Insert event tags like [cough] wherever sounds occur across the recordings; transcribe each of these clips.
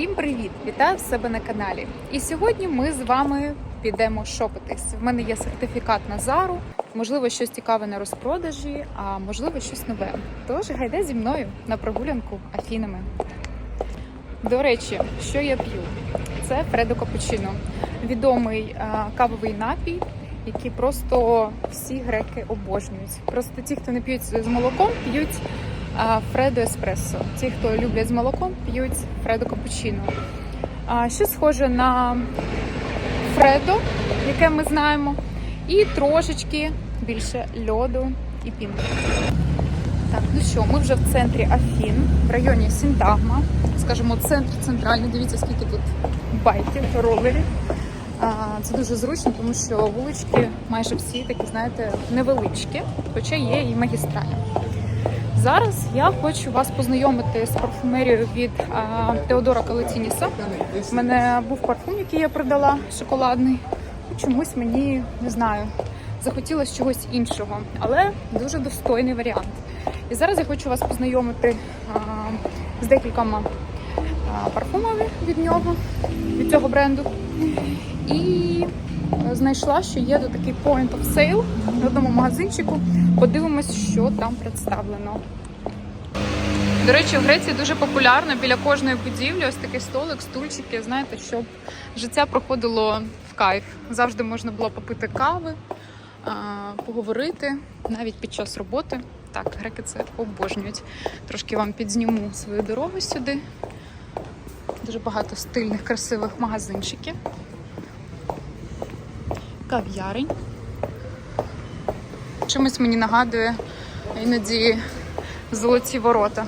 Всім привіт! Вітаю в себе на каналі. І сьогодні ми з вами підемо шопитись. В мене є сертифікат на Зару, можливо, щось цікаве на розпродажі, а можливо, щось нове. Тож гайде зі мною на прогулянку Афінами. До речі, що я п'ю? Це Фредо Капучино, відомий кавовий напій, який просто всі греки обожнюють. Просто ті, хто не п'ють з молоком, п'ють а, Фредо Еспресо. Ті, хто люблять з молоком, п'ють Фредо Капучино. А, Що схоже на Фредо, яке ми знаємо, і трошечки більше льоду і пінки. Так, ну що, ми вже в центрі Афін, в районі Сінтагма. Скажімо, центр центральний. Дивіться, скільки тут байків, ролерів. Це дуже зручно, тому що вулички майже всі такі, знаєте, невеличкі, хоча є і магістральні. Зараз я хочу вас познайомити з парфумерією від а, Теодора Калетініса. У мене був парфум, який я продала, шоколадний. Чомусь мені не знаю, захотілося чогось іншого, але дуже достойний варіант. І зараз я хочу вас познайомити а, з декількома а, парфумами від нього, від цього бренду. І знайшла, що є тут такий point of sale в одному магазинчику. Подивимось, що там представлено. До речі, в Греції дуже популярно біля кожної будівлі ось такий столик, стульчики, знаєте, щоб життя проходило в кайф. Завжди можна було попити кави, поговорити навіть під час роботи. Так, греки це обожнюють. Трошки вам підзніму свою дорогу сюди. Дуже багато стильних, красивих магазинчиків. Кав'ярень. Чимось мені нагадує іноді золоті ворота.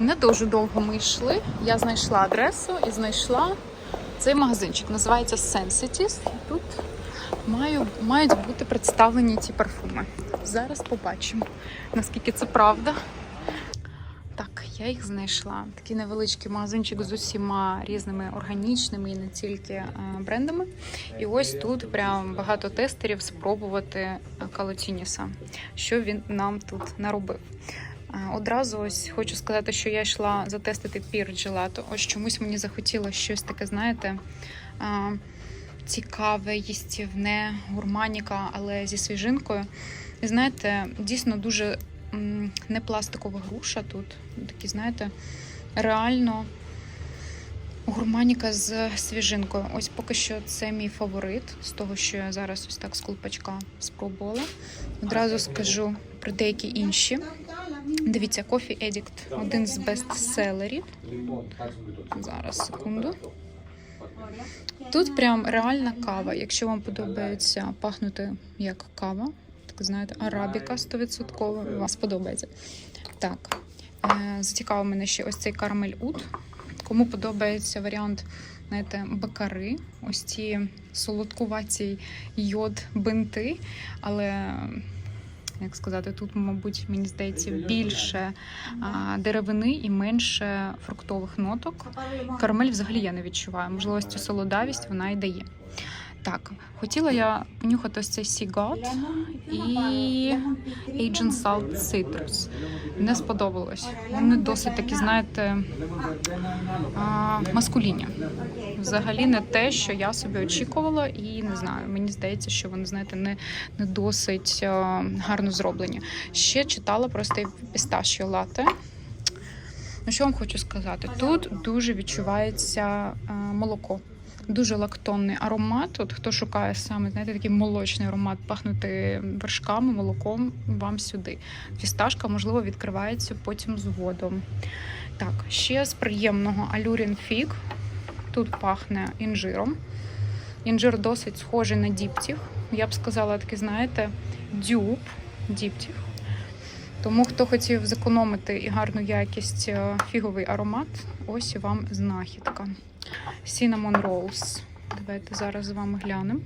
Не дуже довго ми йшли. Я знайшла адресу і знайшла цей магазинчик. Називається Sensities. Тут маю, мають бути представлені ці парфуми. Зараз побачимо, наскільки це правда. Я їх знайшла. Такий невеличкий магазинчик з усіма різними органічними і не тільки е, брендами. І ось тут прям багато тестерів спробувати Калотініса, що він нам тут наробив. Е, Одразу ось хочу сказати, що я йшла затестити пір джелато. Ось чомусь мені захотілося щось таке, знаєте, е, цікаве, їстівне, гурманіка, але зі свіжинкою. І знаєте, дійсно дуже не пластикова груша тут. Такі, знаєте, реально гурманіка з свіжинкою. Ось поки що це мій фаворит з того, що я зараз ось так з колпачка спробувала. Одразу скажу про деякі інші. Дивіться, Coffee Addict, один з бестселерів. Зараз секунду. Тут прям реальна кава. Якщо вам подобається пахнути як кава, так знаєте, арабіка 100%, вам сподобається. Так, е, зацікавив мене ще ось цей карамель ут. Кому подобається варіант, знаєте, бакари, ось ці солодкуваті йод бинти, але. Як сказати, тут, мабуть, мені здається, більше а, деревини і менше фруктових ноток. Карамель взагалі я не відчуваю. Можливо, цю солодавість вона і дає. Так, хотіла я понюхати ось цей Сігот і Agent Salt Citrus. Не сподобалось. Вони досить такі, знаєте, а, маскулінні. Взагалі не те, що я собі очікувала, і не знаю. Мені здається, що вони, знаєте, не, не досить гарно зроблені. Ще читала про цей пісташіо лате. Ну, що вам хочу сказати? Тут дуже відчувається молоко. Дуже лактонний аромат. От хто шукає саме, знаєте, такий молочний аромат, пахнути вершками, молоком, вам сюди. Фісташка, можливо, відкривається потім згодом. Так, ще з приємного Алюрін Фіг. Тут пахне інжиром. Інжир досить схожий на діптіх. Я б сказала, такий, знаєте, дюб діптіх. Тому хто хотів зекономити і гарну якість е, фіговий аромат, ось вам знахідка. Cinnamon Rolls. Давайте зараз з вами глянемо.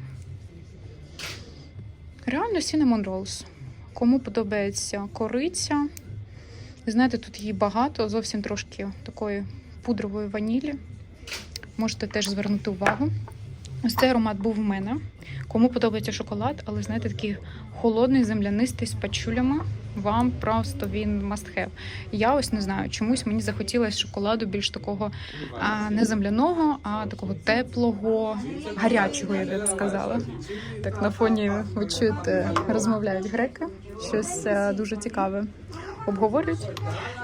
Реально Cinnamon Rolls. Кому подобається кориця. Знаєте, тут її багато, зовсім трошки такої пудрової ванілі. Можете теж звернути увагу. Ось цей аромат був в мене. Кому подобається шоколад, але знаєте, такий холодний, землянистий з пачулями. Вам просто він must have. Я ось не знаю, чомусь мені захотілося шоколаду більш такого а, не земляного, а такого теплого, гарячого, я б сказала. Так, на фоні ви чуєте, розмовляють греки. Щось е, дуже цікаве обговорюють.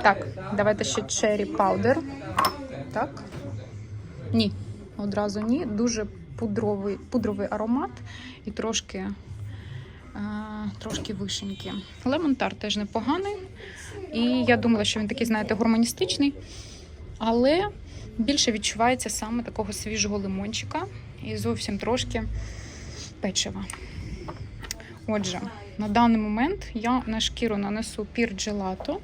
Так, давайте ще черry powder. Так. Ні, одразу ні. Дуже пудровий, пудровий аромат і трошки, трошки вишеньки. Лемон-тар теж непоганий. І я думала, що він такий, знаєте, гурманістичний. Але більше відчувається саме такого свіжого лимончика і зовсім трошки печива. Отже, на даний момент я на шкіру нанесу пір джелато.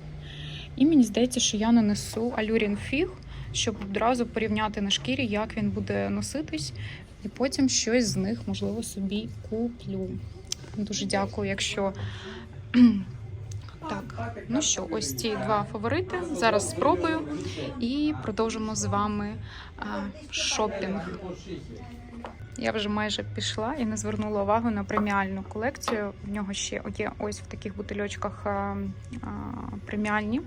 І мені здається, що я нанесу алюрін фіг, щоб одразу порівняти на шкірі, як він буде носитись, і потім щось з них, можливо, собі куплю. Дуже дякую, якщо. [clears throat] Так, ну що, ось ці два фаворити. Зараз спробую і продовжимо з вами а, шопінг. Я вже майже пішла і не звернула увагу на преміальну колекцію. В нього ще є ось в таких бутильочках а, а, преміальні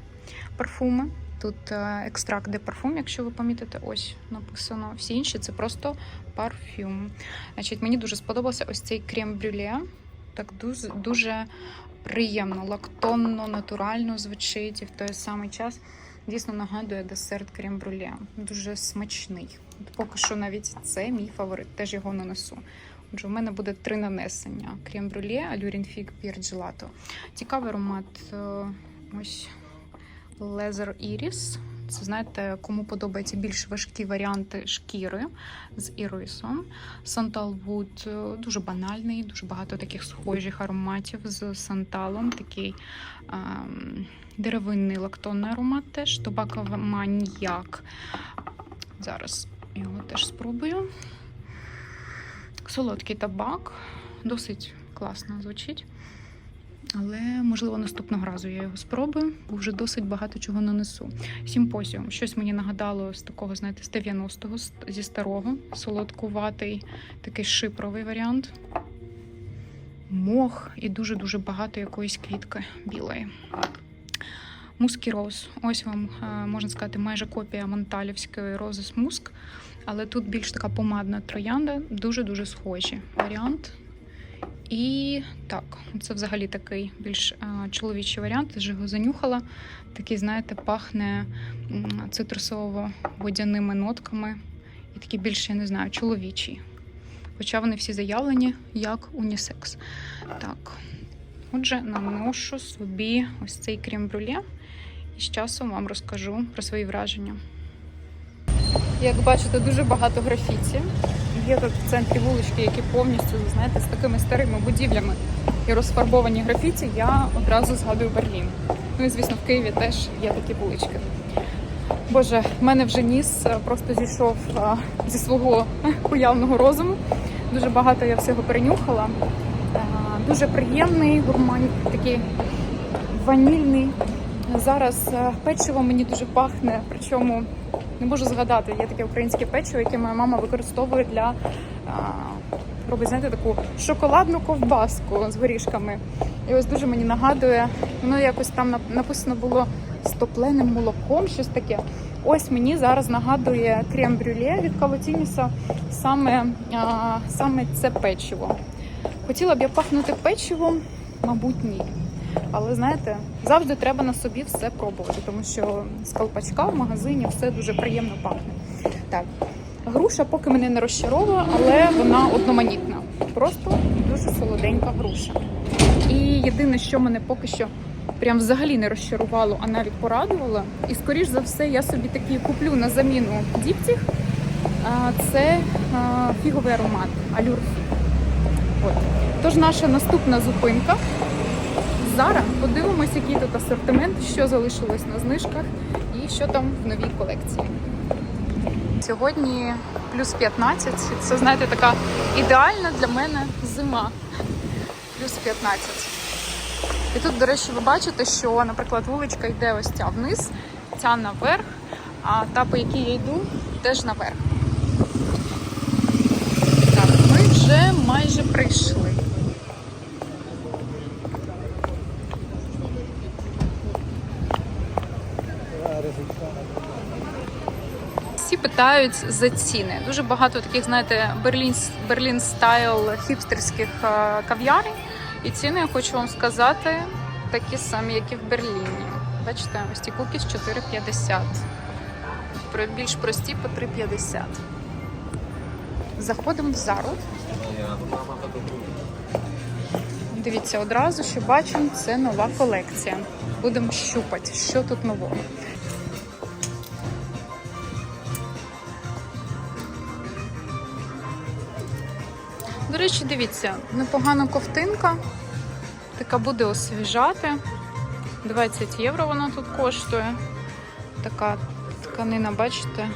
парфуми. Тут а, екстракт де парфум, якщо ви помітите, ось написано. Всі інші це просто парфюм. Значить, мені дуже сподобався ось цей крем-брюле. Так дуже, дуже приємно, лактонно, натурально звучить і в той самий час дійсно нагадує десерт крем-брюле. Дуже смачний. От Поки що навіть це мій фаворит, теж його нанесу. Отже, у мене буде три нанесення: крем-брюле, алюрін фіг, пір джелато. Цікавий аромат. е, Ось Leather Iris. Це знаєте, кому подобаються більш важкі варіанти шкіри з ірисом. Санталвуд е, дуже банальний, дуже багато таких схожих ароматів з санталом. Такий ем, деревинний лактонний аромат теж, тобакова маніяк. Зараз його теж спробую. Солодкий табак, досить класно звучить. Але, можливо, наступного разу я його спробую, бо вже досить багато чого нанесу. Сімпозіум. Щось мені нагадало з такого, знаєте, з 90-го, зі старого, солодкуватий, такий шипровий варіант. Мох і дуже-дуже багато якоїсь квітки білої. Муский роз. Ось вам, е, можна сказати, майже копія монталівської рози муск, але тут більш така помадна троянда, дуже-дуже схожі варіант. І так, це взагалі такий більш е, чоловічий варіант. Я вже його занюхала. Такий, знаєте, пахне цитрусово-водяними нотками. І такий більш, я не знаю, чоловічий. Хоча вони всі заявлені як унісекс. Так. Отже, наношу собі ось цей крем-брюле і з часом вам розкажу про свої враження. Як бачите, дуже багато графіті. Є тут в центрі вулички, які повністю, знаєте, з такими старими будівлями і розфарбовані графіті, я одразу згадую Берлін. Ну і звісно, в Києві теж є такі вулички. Боже, в мене вже ніс е, просто зійшов а, зі свого [laughs] уявного розуму. Дуже багато я всього перенюхала. А, Дуже приємний гурман, такий ванільний. Зараз е, печиво мені дуже пахне, причому не можу згадати, є таке українське печиво, яке моя мама використовує для а, робить, знаєте, таку шоколадну ковбаску з горішками. І ось дуже мені нагадує, воно якось там нап- написано було з топленим молоком, щось таке. Ось мені зараз нагадує крем-брюле від Кавотініса саме, саме це печиво. Хотіла б я пахнути печивом, мабуть, ні. Але знаєте, завжди треба на собі все пробувати, тому що з колпачка в магазині все дуже приємно пахне. Так, груша поки мене не розчаровує, але вона одноманітна. Просто дуже солоденька груша. І єдине, що мене поки що прям взагалі не розчарувало, а навіть порадувало. І скоріш за все, я собі такі куплю на заміну діптіх. Це фіговий аромат Алюр. От. Тож наша наступна зупинка. Зараз подивимось, який тут асортимент, що залишилось на знижках і що там в новій колекції. Сьогодні плюс 15. Це, знаєте, така ідеальна для мене зима. Плюс 15. І тут, до речі, ви бачите, що, наприклад, вуличка йде ось ця вниз, ця наверх, а та, по якій я йду, теж наверх. Так, ми вже майже прийшли. всі питають за ціни. Дуже багато таких, знаєте, Берлін, стайл хіпстерських е, кав'ярень. І ціни я хочу вам сказати такі самі, як і в Берліні. Бачите, ось ті кукіс 4,50. Про- Більш прості по 3,50. Заходимо в зару. Дивіться, одразу, що бачимо, це нова колекція. Будемо щупати, що тут нового. Речі, дивіться, непогана ковтинка. Така буде освіжати. 20 євро вона тут коштує. Така тканина, бачите?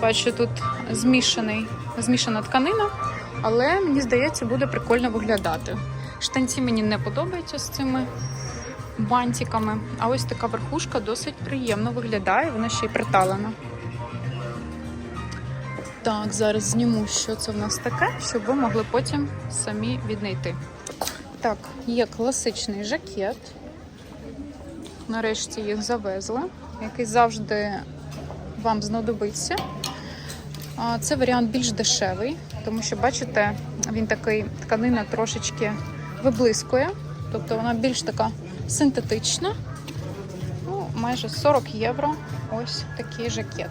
Бачу, тут змішаний, змішана тканина, але мені здається, буде прикольно виглядати. Штанці мені не подобаються з цими бантиками, а ось така верхушка досить приємно виглядає, вона ще й приталена. Так, зараз зніму, що це в нас таке, щоб ви могли потім самі віднайти. Так, є класичний жакет. Нарешті їх завезли, який завжди вам знадобиться. Це варіант більш дешевий, тому що, бачите, він такий тканина трошечки виблискує, тобто вона більш така синтетична. Ну, майже 40 євро. Ось такий жакет.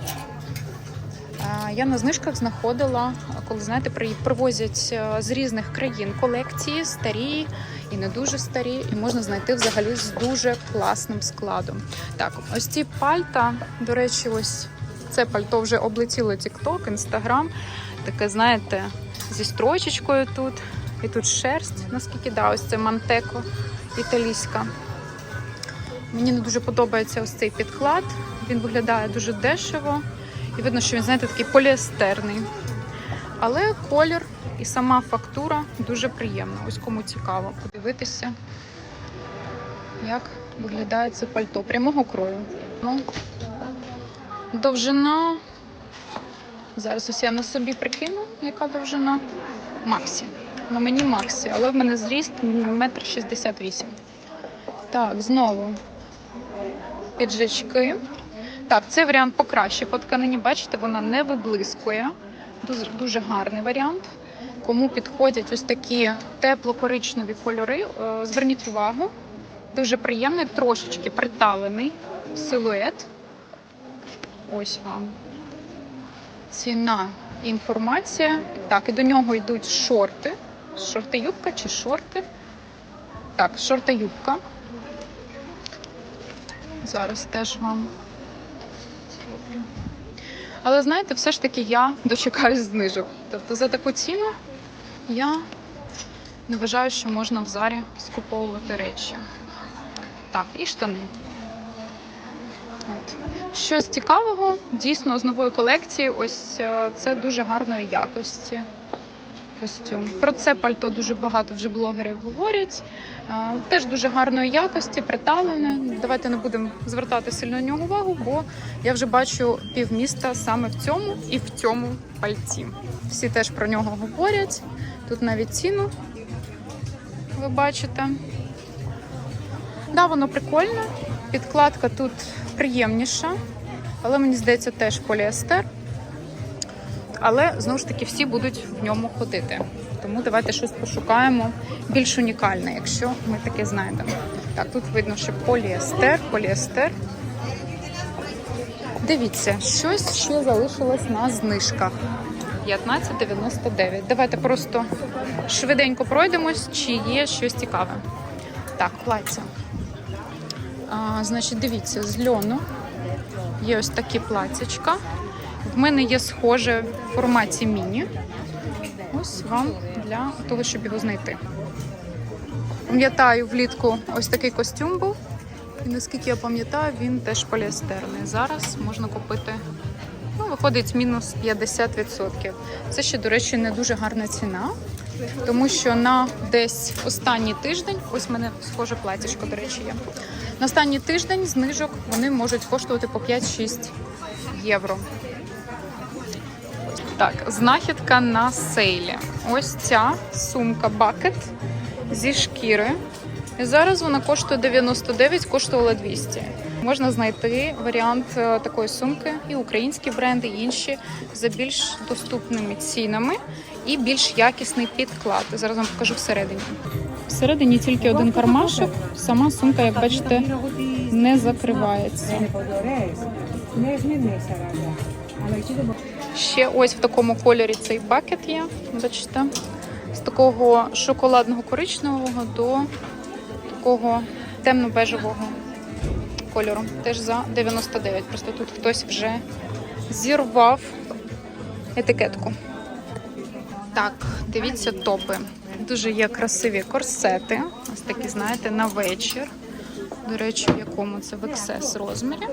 А, Я на знижках знаходила, коли знаєте, привозять е, з різних країн колекції, старі і не дуже старі, і можна знайти взагалі з дуже класним складом. Так, ось ці пальта, до речі, ось це пальто вже облетіло TikTok, Instagram. Таке, знаєте, зі строчечкою тут. І тут шерсть, наскільки да, ось це мантеко італійська. Мені не дуже подобається ось цей підклад. Він виглядає дуже дешево. І видно, що він, знаєте, такий поліестерний. Але колір і сама фактура дуже приємна. Ось кому цікаво подивитися, як виглядає це пальто прямого крою. Ну, довжина. Зараз ось я на собі прикину, яка довжина. Максі. На мені Максі, але в мене зріст метр шістдесят вісім. Так, знову піджачки. Так, цей варіант покраще по тканині. Бачите, вона не виблискує. Дуже, дуже гарний варіант. Кому підходять ось такі тепло-коричневі кольори, е, зверніть увагу. Дуже приємний, трошечки приталений силует. Ось вам ціна інформація. Так, і до нього йдуть шорти. Шорти юбка чи шорти? Так, шорти юбка. Зараз теж вам. Але знаєте, все ж таки я дочекаюсь знижок. Тобто за таку ціну я не вважаю, що можна в зарі скуповувати речі. Так, і штани. От. Щось цікавого, дійсно, з нової колекції. Ось е, це дуже гарної якості. Костюм. Про це пальто дуже багато вже блогерів говорять. Теж дуже гарної якості, приталене. Давайте не будемо звертати сильно на нього увагу, бо я вже бачу півміста саме в цьому і в цьому пальці. Всі теж про нього говорять. Тут навіть ціну ви бачите. Да, воно прикольне. Підкладка тут приємніша, але мені здається, теж поліестер. Але знову ж таки всі будуть в ньому ходити. Тому давайте щось пошукаємо більш унікальне, якщо ми таке знайдемо. Так, тут видно, що поліестер, поліестер. Дивіться, щось ще залишилось на знижках. 15,99. Давайте просто швиденько пройдемось, чи є щось цікаве. Так, плаття. А, значить, дивіться, з льону є ось такі платтячка. В мене є схоже в форматі міні. Ось вам для того, щоб його знайти. Пам'ятаю, влітку ось такий костюм був. І наскільки я пам'ятаю, він теж поліестерний. Зараз можна купити. Ну, виходить мінус 50%. Це ще, до речі, не дуже гарна ціна, тому що на десь останній тиждень, ось в мене схоже платічко, до речі, є. На останній тиждень знижок вони можуть коштувати по 5-6 євро. Так, знахідка на сейлі. Ось ця сумка бакет зі шкіри. І зараз вона коштує 99, коштувала 200. Можна знайти варіант е, такої сумки, і українські бренди, і інші за більш доступними цінами і більш якісний підклад. Зараз вам покажу всередині. Всередині тільки один кармашок. Сама сумка, як бачите, не закривається. Ще ось в такому кольорі цей бакет є. Бачите, з такого шоколадного коричневого до такого темно-бежевого кольору. Теж за 99. Просто тут хтось вже зірвав етикетку. Так, дивіться топи. Дуже є красиві корсети. Ось такі, знаєте, на вечір. До речі, в якому це в XS розмірі.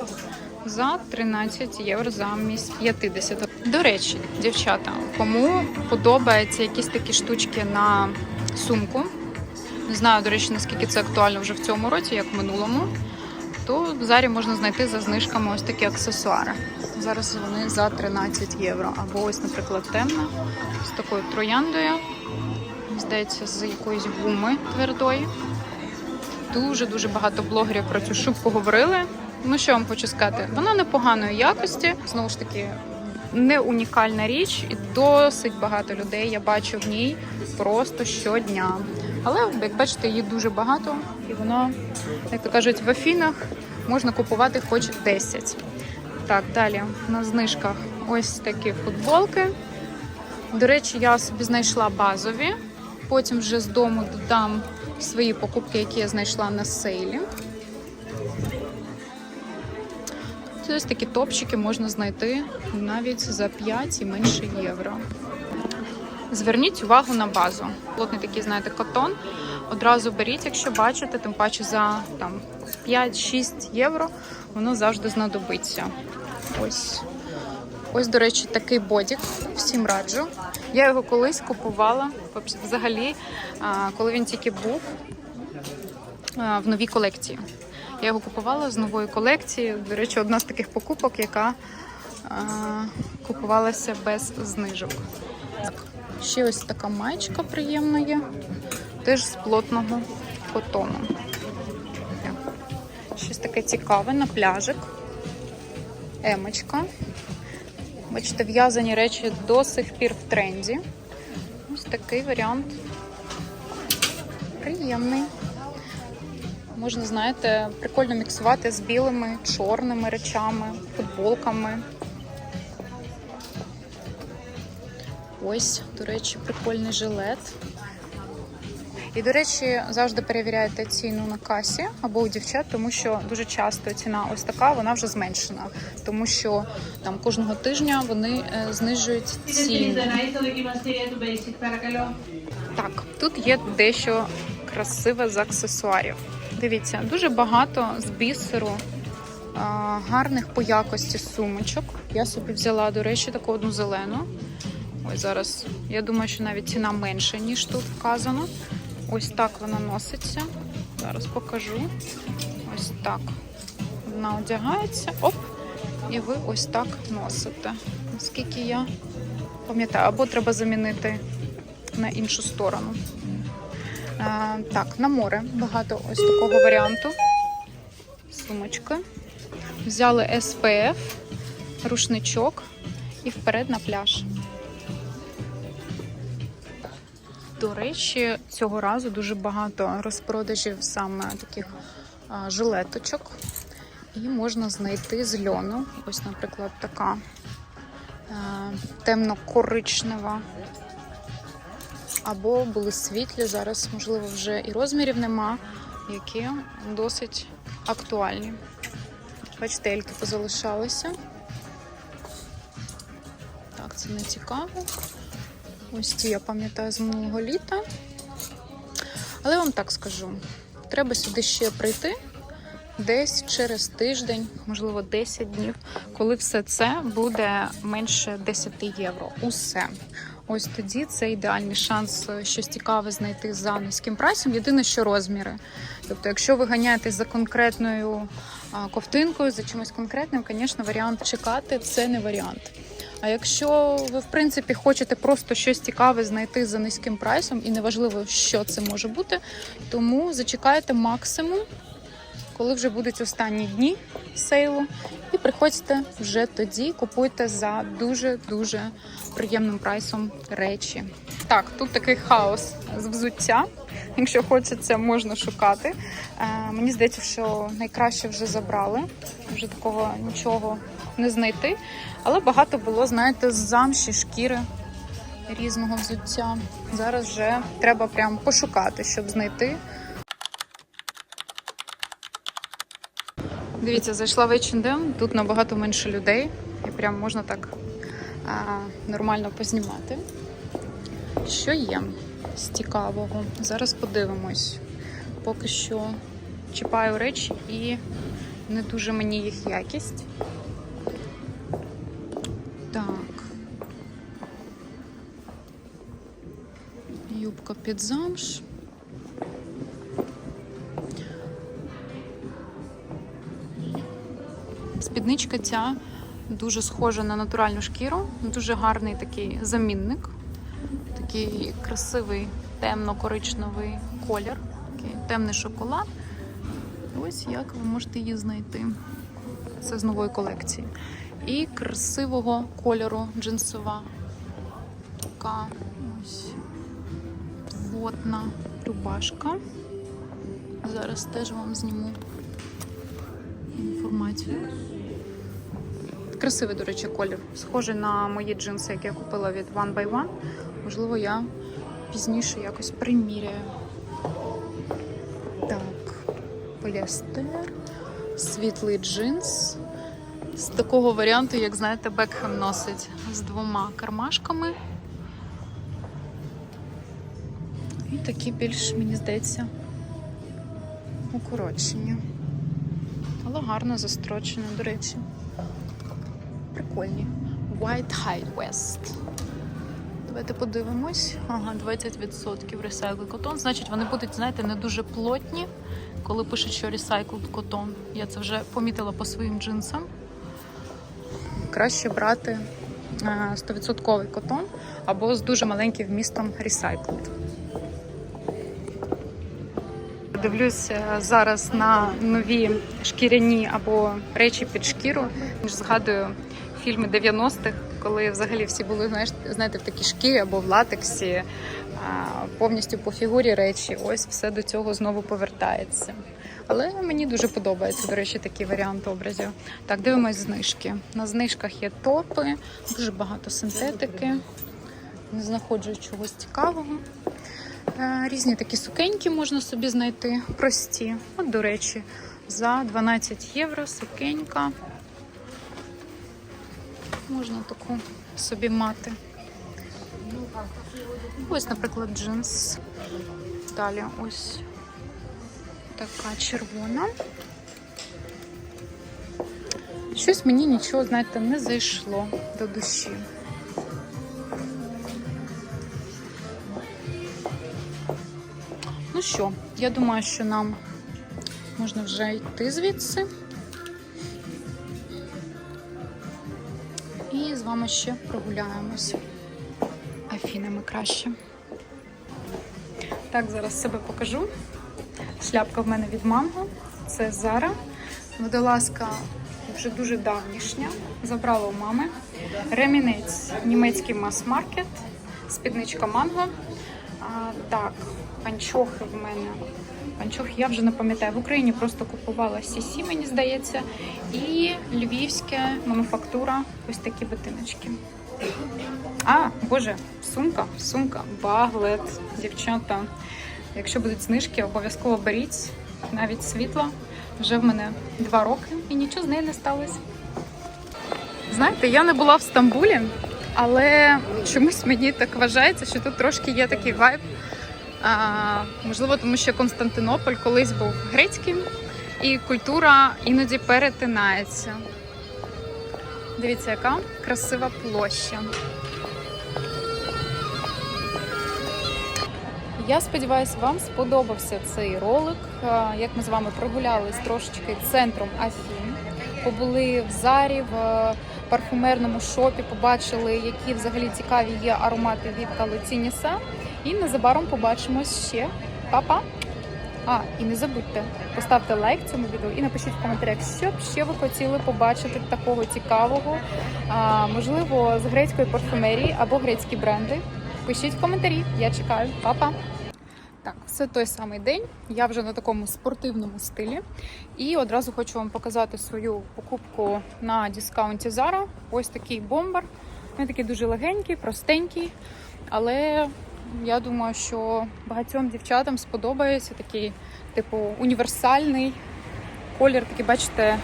За 13 євро замість 50. До речі, дівчата, кому подобаються якісь такі штучки на сумку. Не знаю, до речі, наскільки це актуально вже в цьому році, як в минулому. То в зарі можна знайти за знижками ось такі аксесуари. Зараз вони за 13 євро. Або ось, наприклад, темна з такою трояндою. Здається, з якоїсь гуми твердої. Дуже-дуже багато блогерів про цю шубку говорили. Ну, що вам хочу сказати? Вона непоганої якості. Знову ж таки, не унікальна річ, і досить багато людей я бачу в ній просто щодня. Але, як бачите, її дуже багато, і вона, як то кажуть, в Афінах можна купувати хоч 10. Так, далі на знижках ось такі футболки. До речі, я собі знайшла базові. Потім вже з дому додам свої покупки, які я знайшла на сейлі. Ось такі топчики можна знайти навіть за 5 і менше євро. Зверніть увагу на базу. Плотний такий, знаєте, котон. Одразу беріть, якщо бачите, тим паче за там 5-6 євро воно завжди знадобиться. Ось. Ось, до речі, такий бодік. Всім раджу. Я його колись купувала взагалі, коли він тільки був в новій колекції. Я його купувала з нової колекції. До речі, одна з таких покупок, яка а, купувалася без знижок. Ще ось така маєчка приємна є, теж з плотного котону. Щось таке цікаве на пляжик. Емочка. Бачите, в'язані речі до сих пір в тренді. Ось такий варіант. Приємний. Можна, знаєте, прикольно міксувати з білими, чорними речами, футболками. Ось, до речі, прикольний жилет. І, до речі, завжди перевіряйте ціну на касі або у дівчат, тому що дуже часто ціна ось така, вона вже зменшена, тому що там кожного тижня вони е, знижують ціну. Так, тут є дещо красиве з аксесуарів. Дивіться, дуже багато з бісеру, гарних по якості сумочок. Я собі взяла, до речі, таку одну зелену. Ось зараз, я думаю, що навіть ціна менша, ніж тут вказано. Ось так вона носиться. Зараз покажу. Ось так. Вона одягається. Оп! І ви ось так носите. Наскільки я пам'ятаю, або треба замінити на іншу сторону. Е, так, на море багато ось такого варіанту. Сумочки. Взяли SPF, рушничок і вперед на пляж. До речі, цього разу дуже багато розпродажів саме таких а, жилеточок. І можна знайти з льону. Ось, наприклад, така а, темно-коричнева. Або були світлі. Зараз, можливо, вже і розмірів нема, які досить актуальні. Бачите, ельки позалишалися. Так, це не цікаво. Ось ці я пам'ятаю з минулого літа. Але я вам так скажу: треба сюди ще прийти десь через тиждень, можливо, 10 днів, коли все це буде менше 10 євро. Усе. Ось тоді це ідеальний шанс щось цікаве знайти за низьким прайсом. Єдине, що розміри. Тобто, якщо ви ганяєтесь за конкретною ковтинкою, за чимось конкретним, звісно, варіант чекати це не варіант. А якщо ви, в принципі, хочете просто щось цікаве знайти за низьким прайсом, і неважливо, що це може бути, тому зачекайте максимум, коли вже будуть останні дні сейлу. І приходьте вже тоді, купуйте за дуже-дуже приємним прайсом речі. Так, тут такий хаос з взуття. Якщо хочеться, можна шукати. Е, мені здається, що найкраще вже забрали. Вже такого нічого не знайти. Але багато було, знаєте, з замші, шкіри різного взуття. Зараз вже треба прям пошукати, щоб знайти. Дивіться, зайшла в H&M, тут набагато менше людей, і прям можна так а, нормально познімати. Що є з цікавого? Зараз подивимось. Поки що чіпаю речі і не дуже мені їх якість. Так. Юбка під замш. Спідничка ця дуже схожа на натуральну шкіру, дуже гарний такий замінник, такий красивий темно-коричневий колір, такий темний шоколад. Ось як ви можете її знайти. Це з нової колекції. І красивого кольору джинсова. Така ось плотна рубашка. Зараз теж вам зніму інформацію. Красивий, до речі, колір. Схожий на мої джинси, які я купила від One by One. Можливо, я пізніше якось приміряю. Так, поліестер, світлий джинс. З такого варіанту, як знаєте, Бекхем носить з двома кармашками. І такі більш, мені здається, укорочені. Але гарно застрочені, до речі. Прикольні. White High West. Давайте подивимось. Ага, 20% recycled котон. Значить, вони будуть, знаєте, не дуже плотні, коли пишуть, що recycled котон. Я це вже помітила по своїм джинсам. Краще брати е, 100% котон або з дуже маленьким вмістом recycled. Дивлюся зараз на нові шкіряні або речі під шкіру. Згадую фільми 90-х, коли взагалі всі були знаєш, знаєте, в такій шкірі або в латексі, повністю по фігурі речі. Ось все до цього знову повертається. Але мені дуже подобається, до речі, такий варіант образів. Так, дивимось знижки. На знижках є топи, дуже багато синтетики. Не знаходжу чогось цікавого. Е, Різні такі сукеньки можна собі знайти, прості. От, до речі, за 12 євро сукенька. Можна таку собі мати. Ось, наприклад, джинс. Далі ось така червона. Щось мені нічого, знаєте, не зайшло до душі. Ну що, я думаю, що нам можна вже йти звідси. Вами ще прогуляємося. Афінами краще. Так, зараз себе покажу. Шляпка в мене від манго. Це Зара. Водолазка вже дуже давнішня. Забрала у мами. Ремінець німецький мас-маркет. Спідничка манго. А, так, панчохи в мене. Панчохи я вже не пам'ятаю. В Україні просто купувала Сісі, мені здається. І львівська мануфактура. Ось такі ботиночки. А, боже, сумка, сумка, баглет, дівчата. Якщо будуть знижки, обов'язково беріть. Навіть світла. Вже в мене два роки і нічого з нею не сталося. Знаєте, я не була в Стамбулі, але чомусь мені так вважається, що тут трошки є такий вайб. А, можливо, тому що Константинополь колись був грецьким, і культура іноді перетинається. Дивіться, яка красива площа. Я сподіваюся, вам сподобався цей ролик. Як ми з вами прогулялись трошечки центром Афін, побули в Зарі, в е, парфумерному шопі, побачили, які взагалі цікаві є аромати від Калоцініса. І незабаром побачимось ще. Па-па! А, і не забудьте, поставте лайк цьому відео і напишіть в коментарях, що б ще ви хотіли побачити такого цікавого, а, можливо, з грецької парфумерії або грецькі бренди. Пишіть в коментарі, я чекаю, Па-па! Так, це той самий день. Я вже на такому спортивному стилі. І одразу хочу вам показати свою покупку на дискаунті Zara. Ось такий бомбер. Він такий дуже легенький, простенький. Але я думаю, що багатьом дівчатам сподобається такий, типу, універсальний колір, такий, бачите,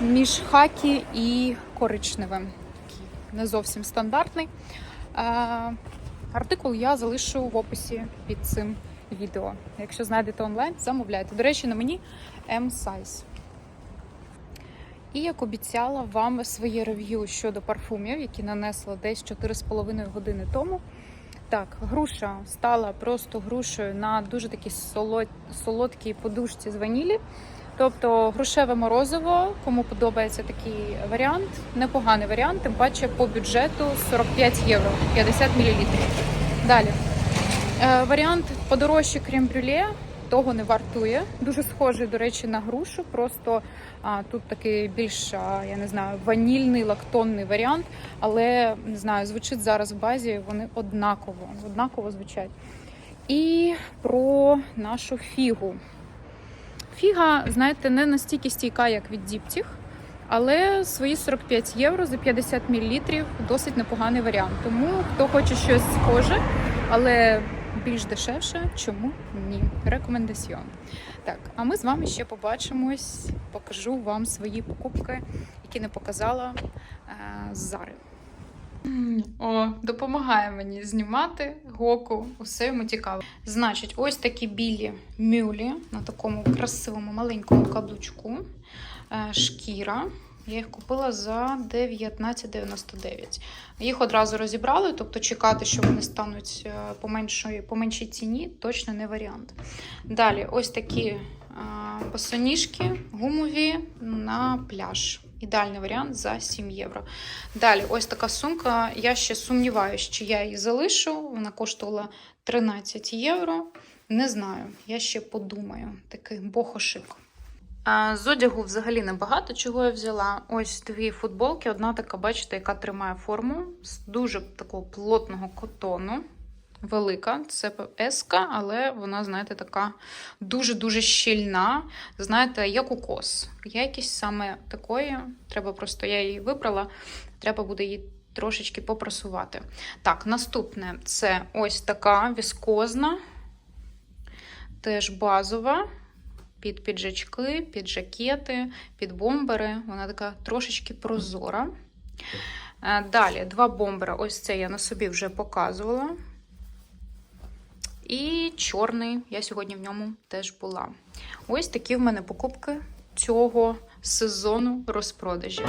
між хакі і коричневим. Такий не зовсім стандартний. Е, Артикул я залишу в описі під цим відео. Якщо знайдете онлайн, замовляйте. До речі, на мені M size. І як обіцяла вам своє рев'ю щодо парфумів, які нанесла десь 4,5 години тому. Так, груша стала просто грушею на дуже такій солодкій подушці з ванілі. Тобто грушеве морозиво, кому подобається такий варіант, непоганий варіант, тим паче по бюджету 45 євро, 50 мл. Далі. Е, варіант подорожчий крем-брюле, того не вартує. Дуже схожий, до речі, на грушу. Просто а, тут такий більш, а, я не знаю, ванільний лактонний варіант, але не знаю, звучить зараз в базі, вони однаково, однаково звучать. І про нашу фігу. Фіга, знаєте, не настільки стійка, як від Діптіх, але свої 45 євро за 50 мл досить непоганий варіант. Тому хто хоче щось схоже, але більш дешевше, чому ні? Рекомендаціон. Так, а ми з вами ще побачимось, покажу вам свої покупки, які не показала е, з Зари. О, допомагає мені знімати гоку, усе йому цікаво. Значить, ось такі білі мюлі на такому красивому маленькому каблучку. Е, Шкіра. Я їх купила за 19,99. Їх одразу розібрали, тобто чекати, що вони стануть е, по меншій, по меншій ціні, точно не варіант. Далі, ось такі е, босоніжки гумові на пляж. Ідеальний варіант за 7 євро. Далі, ось така сумка. Я ще сумніваюся, чи я її залишу. Вона коштувала 13 євро. Не знаю, я ще подумаю. Такий бохошик. З одягу взагалі небагато чого я взяла. Ось дві футболки. Одна така, бачите, яка тримає форму з дуже такого плотного котону. Велика, це еска, але вона, знаєте, така дуже-дуже щільна. Знаєте, як укос. Якість саме такої. Треба просто я її вибрала, треба буде її трошечки попрасувати. Так, наступне це ось така віскозна, теж базова. Під піджачки, під жакети, під бомбери. Вона така трошечки прозора. Е, Далі два бомбера. Ось це я на собі вже показувала. І чорний, я сьогодні в ньому теж була. Ось такі в мене покупки цього сезону розпродажі.